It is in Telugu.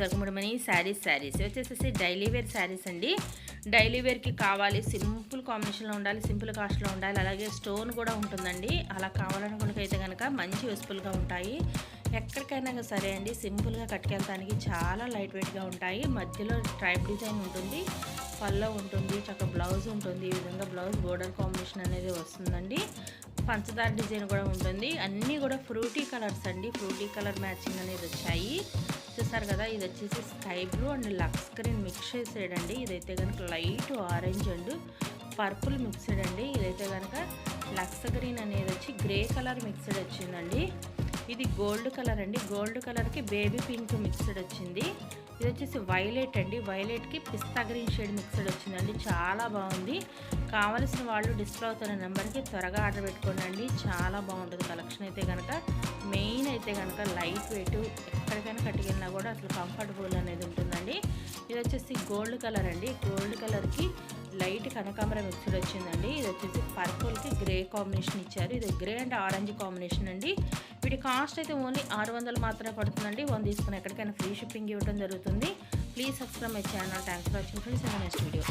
మనీ శారీస్ శారీస్. వచ్చేసేసి డైలీ వేర్ శారీస్ అండి. డైలీ వేర్కి కావాలి సింపుల్ కాంబినేషన్లో ఉండాలి సింపుల్ కాస్ట్లో ఉండాలి. అలాగే స్టోన్ కూడా ఉంటుందండి. అలా కావాలనుకున్నకైతే కనుక మంచి యూస్ఫుల్గా ఉంటాయి. ఎక్కడికైనా సరే అండి సింపుల్గా కట్టుకెళ్ళడానికి చాలా లైట్ వెయిట్గా ఉంటాయి. మధ్యలో ట్రైప్ డిజైన్ ఉంటుంది పల్లో ఉంటుంది చక్క బ్లౌజ్ ఉంటుంది. ఈ విధంగా బ్లౌజ్ బోర్డర్ కాంబినేషన్ అనేది వస్తుందండి. పంచదార డిజైన్ కూడా ఉంటుంది. అన్నీ కూడా ఫ్రూటీ కలర్స్ అండి. ఫ్రూటీ కలర్ మ్యాచింగ్ అనేది వచ్చాయి. చూసారు కదా ఇది వచ్చేసి sky blue and lux green mix చేసేడ్ అండి ఇదైతే కనుక light orange and purple mixed అండి. ఇదైతే కనుక లక్స్ గ్రీన్ అనేది వచ్చి గ్రే కలర్ మిక్స్డ్ వచ్చిందండి. ఇది గోల్డ్ కలర్ అండి. గోల్డ్ కలర్కి బేబీ పింక్ మిక్స్డ్ వచ్చింది. ఇది వచ్చేసి వైలెట్ అండి. వైలెట్కి పిస్తా గ్రీన్ షేడ్ మిక్స్డ్ వచ్చిందండి. చాలా బాగుంది. కావలసిన వాళ్ళు డిస్ప్లే అవుతున్న నెంబర్కి త్వరగా ఆర్డర్ పెట్టుకోండి చాలా బాగుంటుంది కలెక్షన్ అయితే కనుక మెయిన్ అయితే కనుక లైట్ వెయిట్. ఎక్కడికైనా కట్టుకెళ్ళినా కూడా అసలు కంఫర్టబుల్ అనేది ఉంటుందండి. ఇది వచ్చేసి గోల్డ్ కలర్ అండి. గోల్డ్ కలర్కి లైట్ కనకాంబరం మిక్స్డ్ వచ్చిందండి. ఇది వచ్చేసి పర్పుల్కి గ్రే కాంబినేషన్ ఇచ్చారు. ఇది గ్రే అండ్ ఆరెంజ్ కాంబినేషన్ అండి. వీటి కాస్ట్ అయితే ఓన్లీ ఆరు వందలు మాత్రమే పడుతుందండి. వన్ తీసుకుని ఎక్కడికైనా ఫ్రీ షిప్పింగ్ ఇవ్వడం జరుగుతుంది. Please subscribe my channel. Thanks for watching. Friends next video.